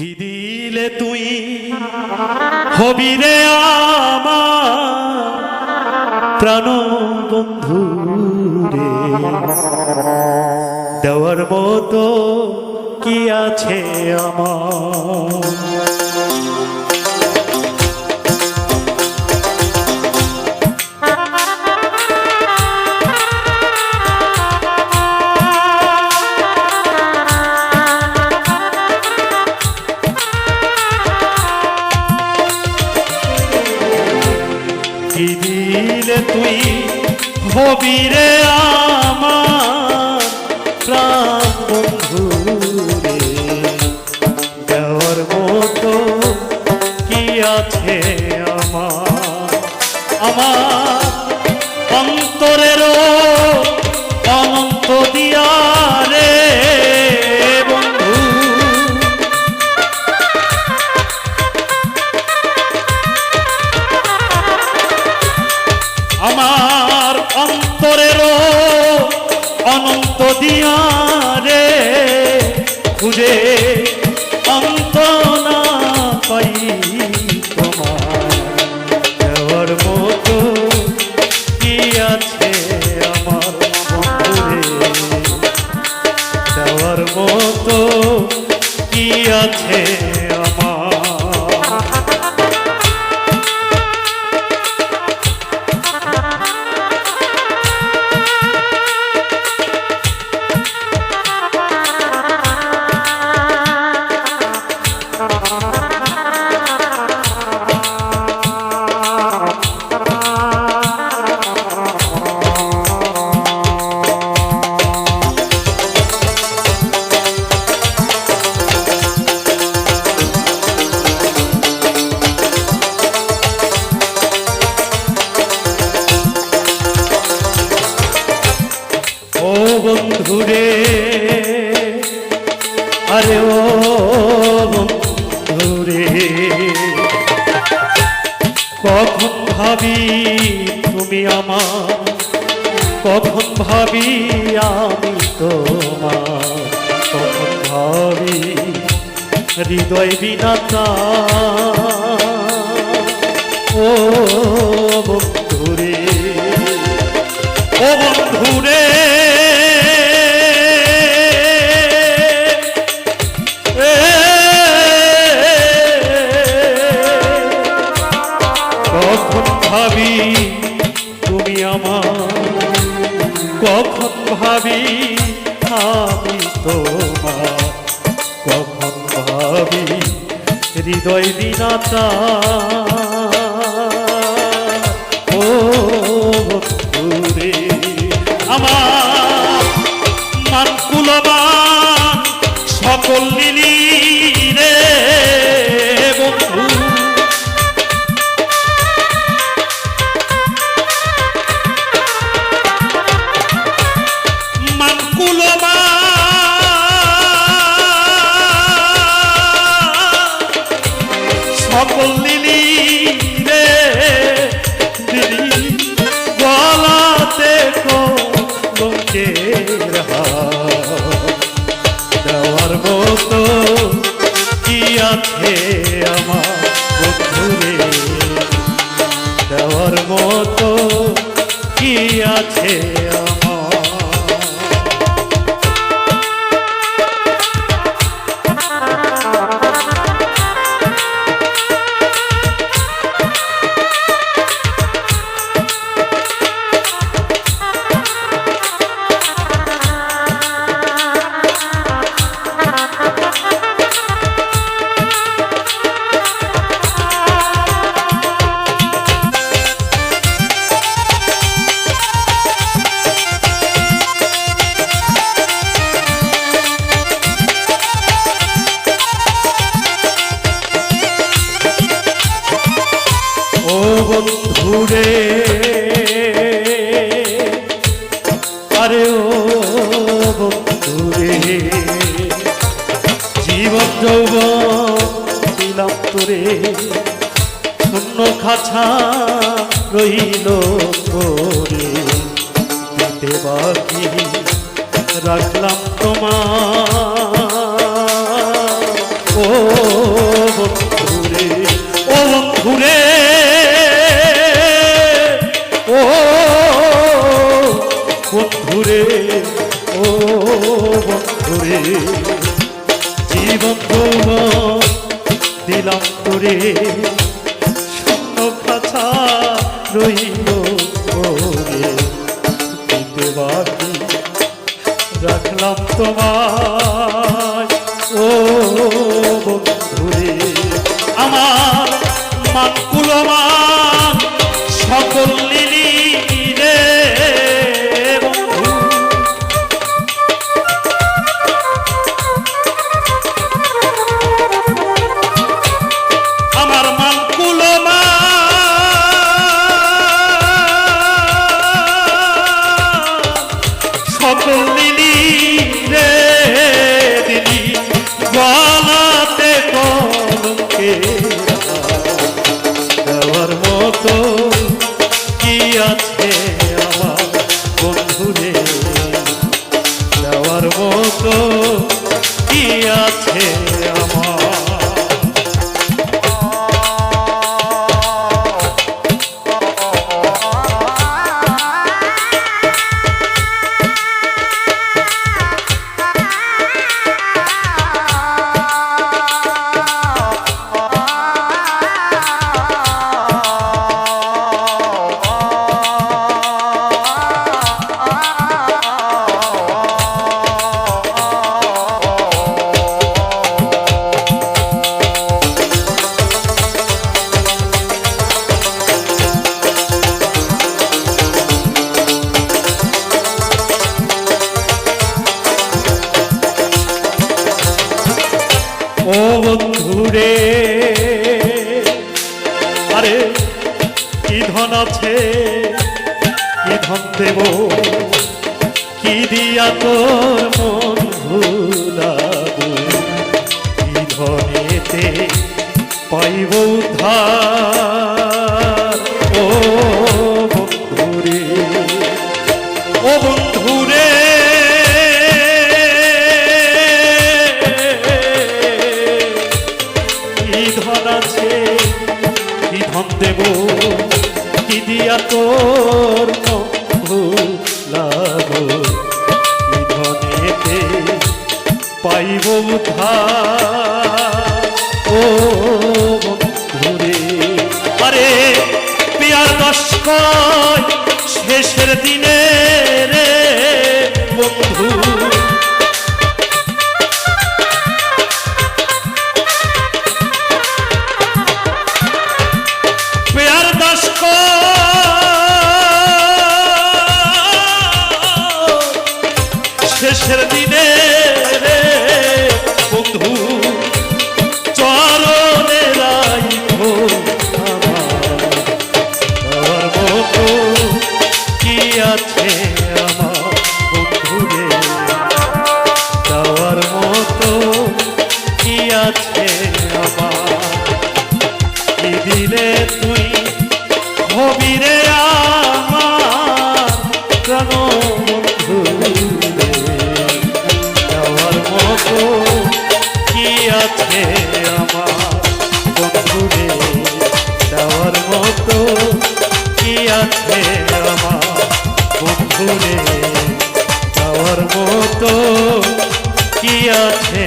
কি দিলে তুই হবি রে আমার প্রাণ বন্ধু রে দেওয়ার মতো কি আছে আমার? কি দিলে তুই হবি রে আমার প্রাণ বন্ধু রে দেওয়ার মতো কি আছে আমার? আমার অন্তরেরও মতো কি আছে? বন্ধুরে আরে ও বন্ধুরে কখন ভাবি তুমি আমার? কখন ভাবি আমি তোমার? কখন ভাবি হৃদয় বিনাতা কখন ভাবি তুমি আমার। কখন ভাবি আমি তোমার। কখন ভাবি হৃদয় বিনাতা। দেওয়ার মতো কি আছে আমার? বন্ধুরে আরে ও বন্ধুরে জীবন যৌব দিলাম তোরে। শূন্য খাছা রইল তোরে। দিতে বাকি রাখলাম তোমার রাখলাম দিলি রে দিলি, গলাতে কলকে দেওয়ার মতো কি আছে আমার বন্ধুরে দেওয়ার মতো কি আছে আরে কি ধন আছে, কি ধন দেব, কি দিয়া তোর মন ভুলাব? কি ধনেতে পাইব উদ্ধার? দিনে রে। আমার বন্ধু রে যাওয়ার মতো কি আছে আমার বন্ধু রে যাওয়ার মতো কি আছে